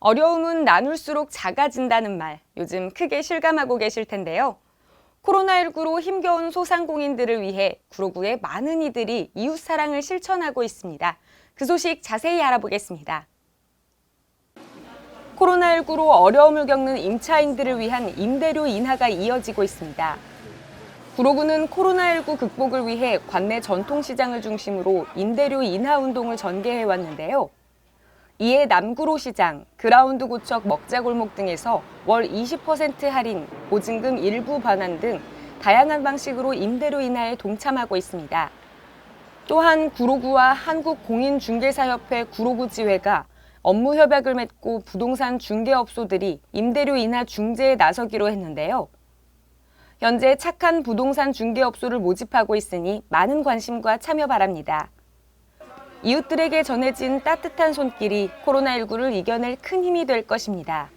어려움은 나눌수록 작아진다는 말, 요즘 크게 실감하고 계실 텐데요. 코로나19로 힘겨운 소상공인들을 위해 구로구의 많은 이들이 이웃 사랑을 실천하고 있습니다. 그 소식 자세히 알아보겠습니다. 코로나19로 어려움을 겪는 임차인들을 위한 임대료 인하가 이어지고 있습니다. 구로구는 코로나19 극복을 위해 관내 전통시장을 중심으로 임대료 인하 운동을 전개해 왔는데요. 이에 남구로 시장, 그라운드 고척 먹자골목 등에서 월 20% 할인, 보증금 일부 반환 등 다양한 방식으로 임대료 인하에 동참하고 있습니다. 또한 구로구와 한국공인중개사협회 구로구지회가 업무 협약을 맺고 부동산 중개업소들이 임대료 인하 중재에 나서기로 했는데요. 현재 착한 부동산 중개업소를 모집하고 있으니 많은 관심과 참여 바랍니다. 이웃들에게 전해진 따뜻한 손길이 코로나19를 이겨낼 큰 힘이 될 것입니다.